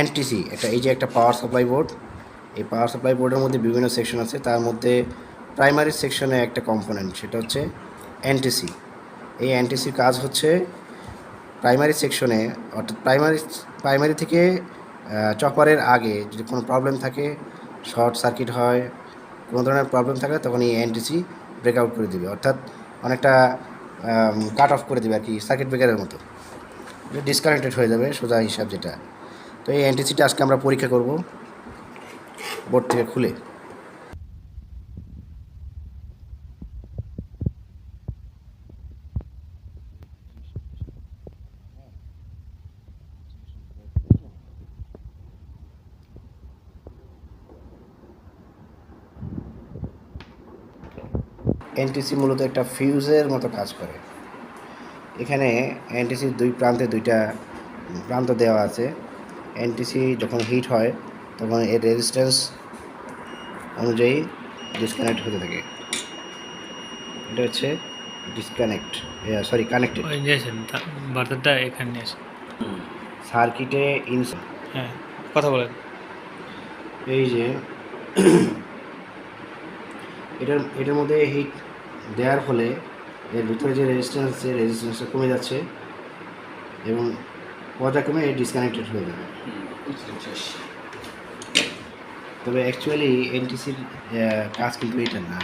NTC একটা এই যে একটা পাওয়ার সাপ্লাই বোর্ড এই পাওয়ার সাপ্লাই বোর্ডের মধ্যে বিভিন্ন সেকশন আছে। তার মধ্যে প্রাইমারি সেকশনে একটা কম্পোনেন্ট সেটা হচ্ছে এনটিসি। এই এনটিসির কাজ হচ্ছে প্রাইমারি সেকশনে অর্থাৎ প্রাইমারি প্রাইমারি থেকে চপারের আগে যদি কোনো প্রবলেম থাকে শর্ট সার্কিট হয়, কোনো ধরনের প্রবলেম থাকে তখন এই এনটিসি ব্রেকআউট করে দিবে। অর্থাৎ অনেকটা কাট অফ করে দেবে আর কি সার্কিট ব্রেকারের মতো। ডিসকানেক্টেড হয়ে যাবে সোজা হিসাব যেটা। তো এই এনটিসিটা আজকে আমরা পরীক্ষা করব বোর্ড থেকে খুলে। এনটিসি মূলত একটা ফিউজের মতো কাজ করে। এখানে এনটিসির দুই প্রান্তে দুইটা প্রান্ত দেওয়া আছে। এনটিসি যখন হিট হয় তখন এর রেজিস্ট্যান্স অনুযায়ী ডিসকানেক্ট হতে থাকে। এটা হচ্ছে ডিসকানেক্ট সরি কানেক্টেড বার্তাটা এখানে সার্কিটে ইনস হ্যাঁ কথা বলেন। এই যে এটার এটার মধ্যে হিট দেওয়ার ফলে এর ভিতরে যে রেজিস্ট্যান্স আছে রেজিস্ট্যান্সটা কমে যাচ্ছে এবং পর্যায়ক্রমে ডিসকানেক্টেড হয়ে যাবে তবে অ্যাকচুয়ালি এনটিসির কাজ কিন্তু এটা না।